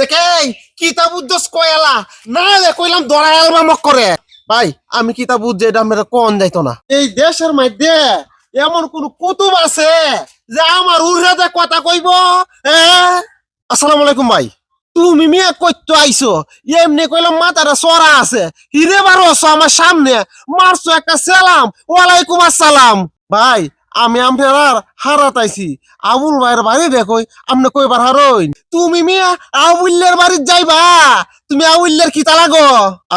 দেখে কিতাব উদ্দেশ কয়ালা না কইলাম দরা অ্যালবাম করে। ভাই, আমি কিতাব উদ্দে এটা মেরে কোন যাইতো না। এই দেশের মধ্যে এমন কোন কুতুব আছে যে আমার উড়াতে কথা কইব আসসালামু আলাইকুম ভাই। তুমি মিয়া কইতো আইছো, এমনি কইলাম মাথাটা সরা আছে। হিরে বারো আমার সামনে, মারছো একটা সালাম। ওয়ালাইকুম আসসালাম। ভাই আমি আপনার হারাত আইছি। আবুল ভাইয়ের বাড়ি দেখই আপনি কইবার হারইন। তুমি মিয়া আবুল্লের বাড়ির যাইবা। তুমি আবুল্লের কি লাগো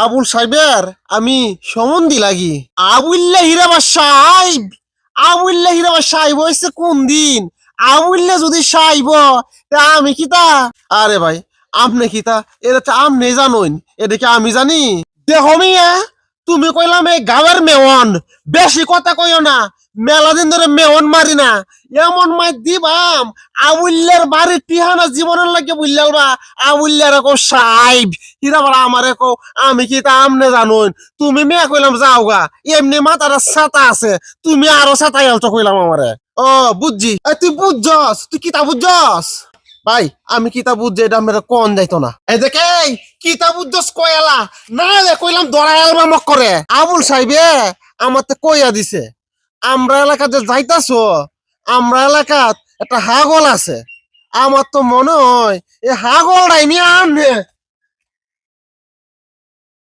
আবুল সাহেবের আমি সমন্ধি লাগি। আবুল্লে হিরাবা সাহেব। আবুল্লে হিরাবা সাহেব হইছে কোন দিন? আবুল্লে যদি সাইব তা আমি কিতা আরে ভাই, আপনি এটা তো আপনি জানুন। এটা কি আমি জানি? দেহ মিয়া, তুমি কইলাম এই গাঁয়ের মেওয়ান বেশি কথা কইও না। মেলা দিন ধরে মেহন মারি না। এমন মাই দিবাম। আবুল্লের বাড়ির টিহানা জীবনের লাগে বুঝলালবা আবুল্লের কো সাইব হিরা বড় আমারে কো আমি কি তা আমনে জানুন? তুমি মেয়ে কইলাম, যাও গা। এমনি মাথার ছাতা আছে। তুমি আরও ছাতাই আলতো কইলাম আমারে। ও, বুঝছি। তুই বুঝছস? তুই কিতা বুঝছস? ভাই, আমি কিতা বুঝছি, এটা মেরে কোন যাইতো না। এই দেখে কিতা বুঝছস কয়ালা? না কইলাম দরা অ্যালবাম করে আবুল সাহেবে আমার তো কইয়া দিছে। আমরা এলাকাতে যাইতাছো, আমরা এলাকাত একটা হাগল আছে। আমার তো মনে হয় এই হাগলটাই নিয়ে আনবে।